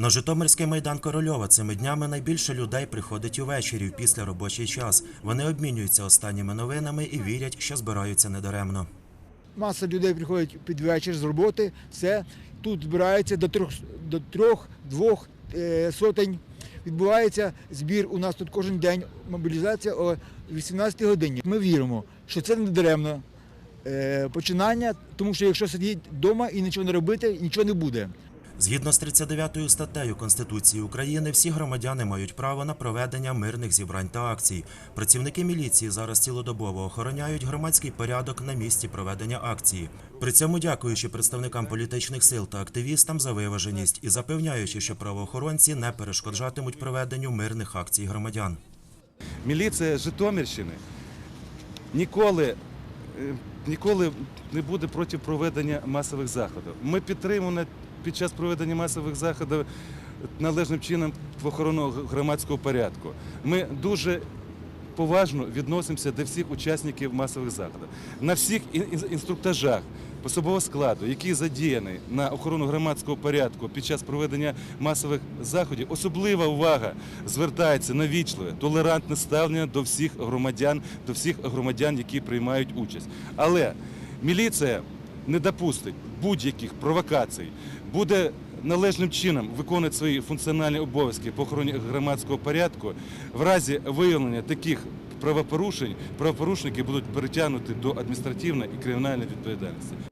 На Житомирський майдан Корольова цими днями найбільше людей приходить увечері після робочий час. Вони обмінюються останніми новинами і вірять, що збираються недаремно. Маса людей приходить під вечір з роботи. Все тут збирається до трьох до трьох двох е, сотень. Відбувається збір. У нас тут кожен день мобілізація о 18 годині. Ми віримо, що це не даремно е, починання, тому що якщо сидіти вдома і нічого не робити, нічого не буде. Згідно з 39 статтею Конституції України, всі громадяни мають право на проведення мирних зібрань та акцій. Працівники міліції зараз цілодобово охороняють громадський порядок на місці проведення акції. При цьому дякуючи представникам політичних сил та активістам за виваженість і запевняючи, що правоохоронці не перешкоджатимуть проведенню мирних акцій громадян. Міліція Житомирщини ніколи, е, ніколи не буде проти проведення масових заходів. Ми підтримуємо під час проведення масових заходів належним чином в охорону громадського порядку. Ми дуже поважно відносимося до всіх учасників масових заходів. На всіх ін- ін- інструктажах особового складу, який задіяний на охорону громадського порядку під час проведення масових заходів, особлива увага звертається на вічливе, толерантне ставлення до всіх громадян, до всіх громадян, які приймають участь. Але міліція не допустить будь-яких провокацій, буде належним чином виконувати свої функціональні обов'язки по охороні громадського порядку. В разі виявлення таких правопорушень правопорушники будуть перетягнути до адміністративної і кримінальної відповідальності.